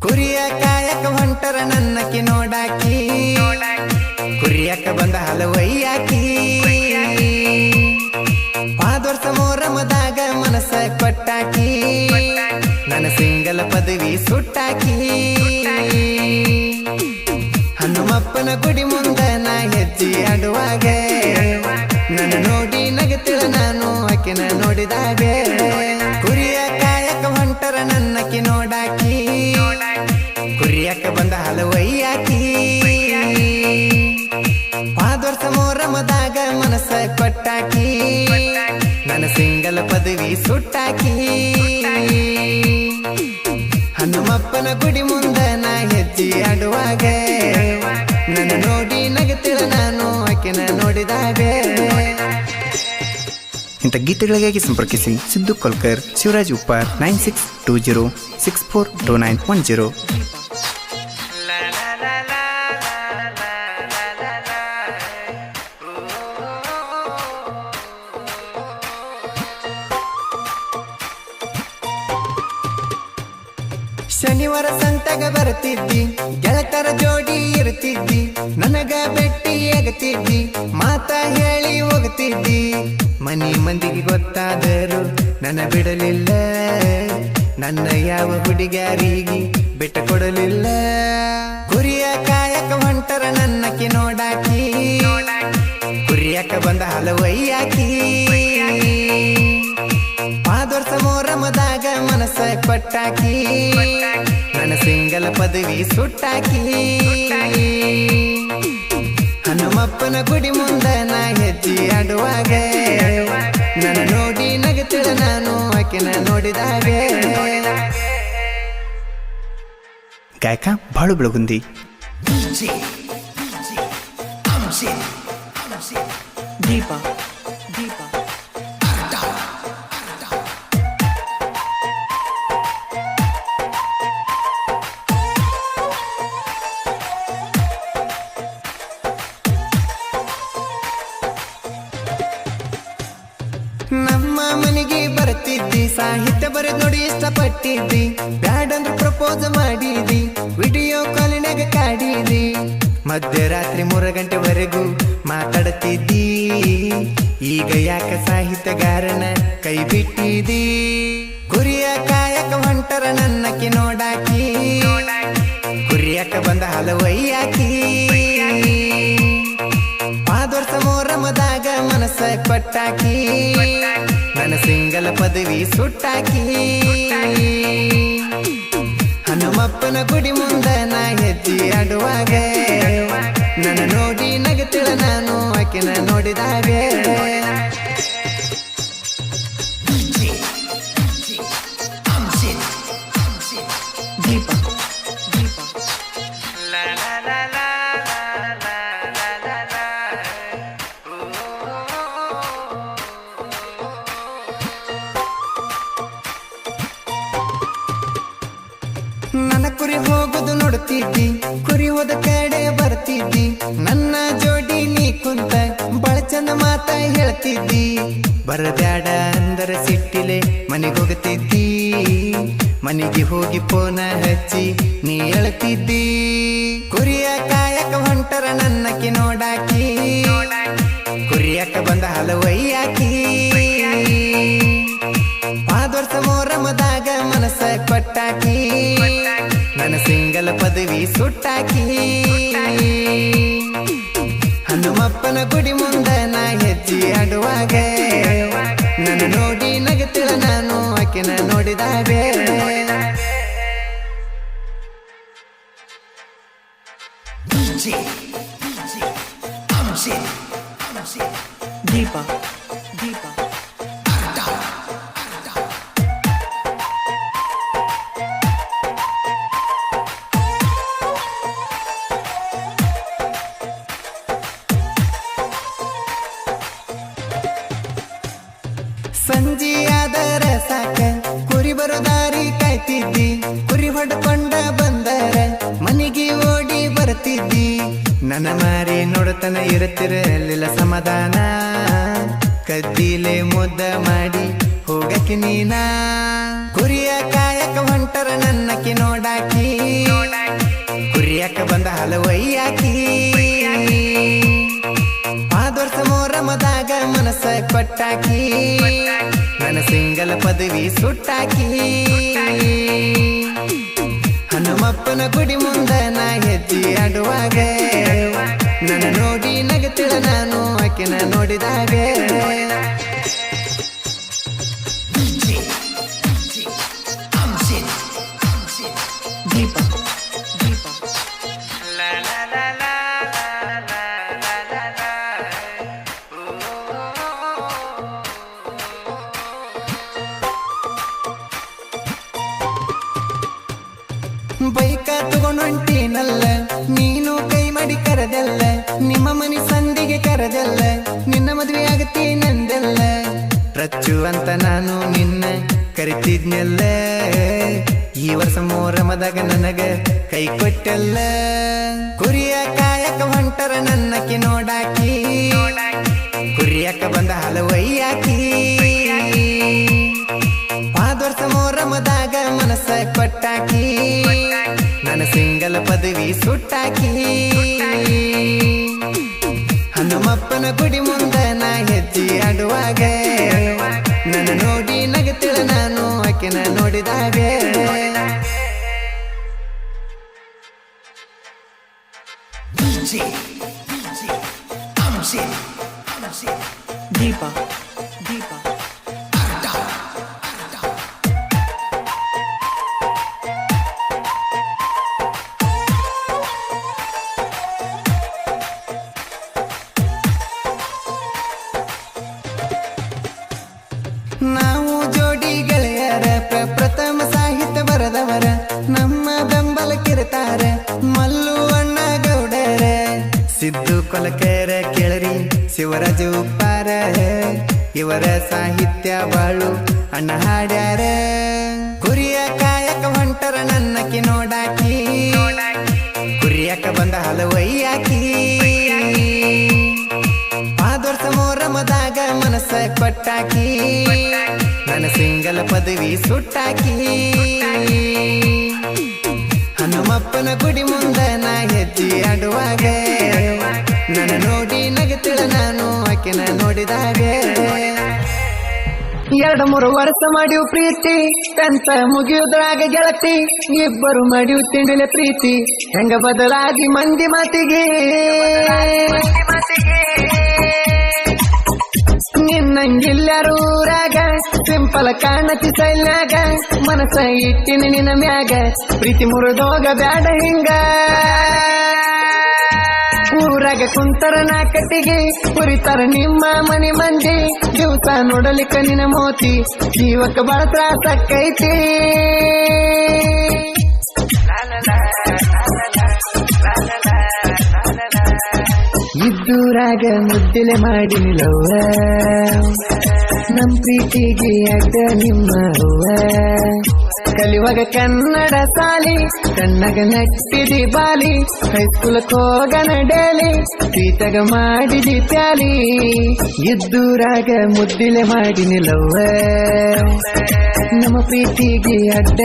ಕುರಿಯ ಕಾಯಕ ಹೊಂಟರ ನನ್ನಕಿ ನೋಡಾಕಿ. ಕುರಿಯಕ ಬಂದ ಹಲವಯ್ಯಾಕಿ. ಪಾದರ್ಸ ಮೋರಮದಾಗ ಮನಸ್ಸ ಕೊಟ್ಟಾಕಿ. ನನ್ನ ಸಿಂಗಲ ಪದವಿ ಸುಟ್ಟಾಕಿ. ಹನುಮಪ್ಪನ ಗುಡಿ ಮುಂದ ನಾ ಹೆಜ್ಜಿ ಆಡುವಾಗ ನನ್ನ ನೋಡಿ ನಗತಿಳ ನಾನು ಆಕಿನ ನೋಡಿದಾಗ. ಪದವಿ ಹನುಮಪ್ಪನ ಗುಡಿ ಮುಂದ ನಾ ಹೆಜ್ಜಿ ಆಡುವಾಗ. ನನ್ನ ನೋಡಿ ನಗತಿಳ ನಾನು, ಆಕಿನ ನೋಡಿದಾಗ. ಇಂಥ ಗೀತೆಗಳಿಗಾಗಿ ಸಂಪರ್ಕಿಸಿ Siddu Kolkar, Shivraj Uppar, nine six two zero, six four two nine one zero. ಸಂತಗ ಬರ್ತಿದ್ದಿ ಗೆಳತರ ಜೋಡಿ ಇರ್ತಿದ್ದಿ ನನಗ ಬೆಟ್ಟಿ ಎಗತಿದ್ದಿ, ಮಾತ ಹೇಳಿ ಹೋಗ್ತಿದ್ದಿ ಮನಿ ಮಂದಿಗೆ ಗೊತ್ತಾದರು ನನ್ನ ಬಿಡಲಿಲ್ಲ, ನನ್ನ ಯಾವ ಹುಡುಗ್ಯಾರಿಗೆ ಬೆಟ್ಟ ಕೊಡಲಿಲ್ಲ. ಕುರಿಯ ಕಾಯಕ ಹೊಂಟರ ನನ್ನಕ್ಕೆ ನೋಡಾಕಿ ಕುರಿಯಕ ಬಂದ ಹಲವಯ್ಯಾಕಿ ಪಾದರ್ಸ ಮೋರಮದಾಗ ಮನಸ್ಸ ನನ್ನ ಸಿಂಗಲ್ ಪದವಿ ಸುಟ್ಟಾಕಿ ಹನುಮಪ್ಪನ ಗುಡಿ ಮುಂದ ನಾ ಹೆಜ್ಜೆ ಆಡುವಾಗ ನನ್ನ ನೋಡಿ ನಗತಿಳ ನಾನು ಆಕಿನ ನೋಡಿದಾಗ ಗಾಯಕ ಬಾಳು ಬೆಳಗುಂದಿ ದೀಪ ನಮ್ಮ ಮನೆಗೆ ಬರ್ತಿದ್ದಿ ಸಾಹಿತ್ಯ ಬರೆದ್ ನೋಡಿ ಇಷ್ಟಪಟ್ಟಿದ್ದಿ ಅಂದ್ರೆ ಪ್ರಪೋಸ್ ಮಾಡಿದಿ ವಿಡಿಯೋ ಕಾಲಿನಾಗ ಕಾಡಿದಿ ಮಧ್ಯರಾತ್ರಿ ಮೂರ ಗಂಟೆವರೆಗೂ ಮಾತಾಡ್ತಿದ್ದಿ ಈಗ ಯಾಕ ಸಾಹಿತ್ಯಗಾರನ ಕೈ ಬಿಟ್ಟಿದಿ ಕುರಿಯ ಕಾಯಕ ಹೊಂಟರ ನನ್ನಕಿ ನೋಡಾಕಿ? ಗುರಿಯಕ ಬಂದ ಹಲವಯ್ಯಾಕಿ? ಪಾದೋರ್ಸ ಮೋರಮದಾಗ ಮನಸ್ಸ ಕೊಟ್ಟಾಕಿ, ನನ್ನ ಸಿಂಗಲ್ ಪದವಿ ಸುಟ್ಟಾಕಿ. ಹನುಮಪ್ಪನ ಗುಡಿ ಮುಂದ ನಾ ಹೆಜ್ಜಿ ಆಡುವಾಗ ನನ್ನ ನೋಡಿ ನಗತಿಳ ನಾನು ಆಕಿನ ನೋಡಿದಾಗ. ನನ್ನ ಕುರಿ ಹೋಗುದು ನೋಡುತ್ತಿದ್ದಿ, ಕುರಿ ಹೋದ ಕಡೆ ಬರ್ತಿದ್ದಿ ನನ್ನ ಜೋಡಿ ನೀ ಕುಂತ ಬಳ ಚಂದ ಮಾತ ಹೇಳ್ತಿದ್ದಿ. ಬರಬ್ಯಾಡ ಅಂದರ ಸಿಟ್ಟಿಲೆ ಮನೆಗೆ ಹೋಗುತ್ತಿದ್ದಿ. ಮನೆಗೆ ಹೋಗಿ ಪೋನ ಹಚ್ಚಿ ನೀ ಹೇಳ್ತಿದ್ದಿ. ಕುರಿಯ ಕಾಯಕ ಹೊಂಟರ ನನ್ನಕಿ ನೋಡಾಕಿ. ಕುರಿಯಕ್ಕ ಬಂದ ಹಲವಯ್ಯಾಕಿ ಪಾದೋರ್ಸ ಮೋರಮದಾಗ ಮನಸ್ಸ ಕೊಟ್ಟಾಕಿ. ಪದವಿ ಸುಟ್ಟಾಕಿ ಹನುಮಪ್ಪನ ಗುಡಿ ಮುಂದ ನಾ ಹೆಜ್ಜಿ ಆಡುವಾಗ ನನ್ನ ನೋಡಿ ನಗತಿಳ ನಾನು ಆಕಿನ ನೋಡಿದಾಗ ದೀಪ ದೀಪ ಸಂಜೆಯಾದರ ಸಾಕ. ಕುರಿ ಬರೋ ದಾರಿ ಕಾಯ್ತಿದ್ದಿ. ಕುರಿ ಹೊಡ್ಕೊಂಡ ಬಂದರ ಮನೆಗೆ ಓಡಿ ಬರ್ತಿದ್ದಿ. ನನ್ನ ಮಾರಿ ನೋಡತನ ಇರುತ್ತಿರಲಿಲ್ಲ ಸಮಾಧಾನ. ಕದ್ದಿಲೆ ಮುದ್ದ ಮಾಡಿ ಹೋಗಕ್ಕೆ ನೀನಾ. ಕುರಿಯ ಕಾಯಕ ಹೊಂಟರ ನನ್ನಕ್ಕೆ ನೋಡಾಕಿ. ಕುರಿಯಕ ಬಂದ ಹಲವಯ್ಯಾಕಿ. ಕೊಟ್ಟಾಕಿ ನನ್ನ ಸಿಂಗಲ್ ಪದವಿ ಸುಟ್ಟಾಕಿ. ಹನುಮಪ್ಪನ ಗುಡಿ ಮುಂದ ನಾ ಹೆಜ್ಜೆ ಆಡುವಾಗ, ನನ್ನ ನೋಡಿ ನಗತಿಳ ನಾನು ಆಕಿನ ನೋಡಿದಾಗ ಬೈಕ ತಗೊಂಡೊಂಟೀನಲ್ಲ ನೀನು ಕೈ ಮಾಡಿ ಕರೆದಲ್ಲ, ನಿಮ್ಮ ಮನೆ ಸಂದಿಗೆ ಕರೆದಲ್ಲ, ನಿನ್ನ ಮದುವೆ ನಂದಲ್ಲ. ರಚ್ಚು ಅಂತ ನಾನು ನಿನ್ನ ಕರಿತಿದ್ನೆಲ್ಲ, ಈ ವರ್ಷ ಮೋರಮದಾಗ ನನಗ ಕೈ ಕೊಟ್ಟಲ್ಲ. ಕುರಿಯ ಕಾಯಕ ಹೊಂಟರ ನನ್ನಕ್ಕೆ ನೋಡಾಕಿ ಸುಟ್ಟಾಕಿ. ಹನುಮಪ್ಪನ ಗುಡಿ ಮುಂದ ನಾ ಹೆಜ್ಜೆ ಆಡುವಾಗ, ನನ್ನ ನೋಡಿ ನಗತಿಳ ನಾನು, ಆಕೆನ ನೋಡಿದಾಗ. ದೀಪ ದೀಪ. ಕೊಲಕರ ಕೇಳರಿ, ಶಿವರಾಜ ಉಪ್ಪಾರ. ಇವರ ಸಾಹಿತ್ಯ ಬಾಳು ಅಣ್ಣ ಹಾಡ್ಯಾರ. ಕುರಿಯ ಕಾಯಕ ಹೊಂಟರ ನನ್ನಕಿ ನೋಡಾಕಿ ಕುರಿಯಕ ಬಂದ ಹಲವಯ್ಯಾಕಿ. ವರ್ಷ ಮೋರಮದಾಗ ಮನಸ್ಸ ಕೊಟ್ಟಾಕಿ. ನನ್ನ ಸಿಂಗಲ ಪದವಿ ಸುಟ್ಟಾಕಿ. ಹನುಮಪ್ಪನ ಗುಡಿ ಮುಂದ ನಾ ಹೆಜ್ಜೆ ಆಡುವಾಗ. ನನ್ನ ನೋಡಿ ನಗತಿಳ ನಾನು, ಆಕೆನ ನೋಡಿದಾಗೆ ಎರಡು ಮೂರು ವರ್ಷ ಮಾಡಿವು ಪ್ರೀತಿ ಕಂತ ಮುಗಿಯುದ್ರಾಗ ಗೆಳತಿ. ಇಬ್ಬರು ಮಾಡಿವು ತಿಂಡಿಲೆ ಪ್ರೀತಿ, ಹೆಂಗ ಬದಲಾಗಿ ಮಂದಿ ಮಾತಿಗೆ. ನಿನ್ನಂಗಿಲ್ಲರೂ ಊರಾಗ, ಸಿಂಪಲ್ ಕಾಣತಿ ಸೈಲ್ಯಾಗ ಮನಸ್ಸ ಇಟ್ಟಿನ ನಿನ್ನ ಮ್ಯಾಗ, ಪ್ರೀತಿ ಮುರಿದೋಗ ಬ್ಯಾಡ ಹಿಂಗ. ಊರಾಗ ಕುಂತರ ನಾಕಟಿಗೆ ಕುರಿತಾರ ನಿಮ್ಮ ಮನೆ ಮಂದಿ. ದಿವಸ ನೋಡಲಿಕ್ಕ ನಿನ್ನ ಮೋತಿ, ಜೀವಕ್ಕೆ ಬಹಳ ತ್ರಾಸಕ್ಕೈತಿ ಇದ್ದೂರಾಗ ಮುದ್ದಿಲೆ ಮಾಡಿ ನಿಲವ್ವ ನಮ್ಮ ಪ್ರೀತಿಗೆ ಅಡ್ಡ ನಿಮ್ಮ ಕಲಿಯುವಾಗ ಕನ್ನಡ ಸಾಲಿ, ಕಣ್ಣಗ ನೆಟ್ಟಿದಿ ಬಾಲಿ ಹೈಸ್ಕೂಲ್ ಹೋಗನ ಡೇಲಿ ಪ್ರೀತಗ ಮಾಡಿದಿ ಪ್ಯಾಲಿ. ಇದ್ದೂರಾಗ ಮುದ್ದಿಲೆ ಮಾಡಿ ನಿಲ್ಲವ ನಮ್ಮ ಪ್ರೀತಿಗೆ ಅಡ್ಡ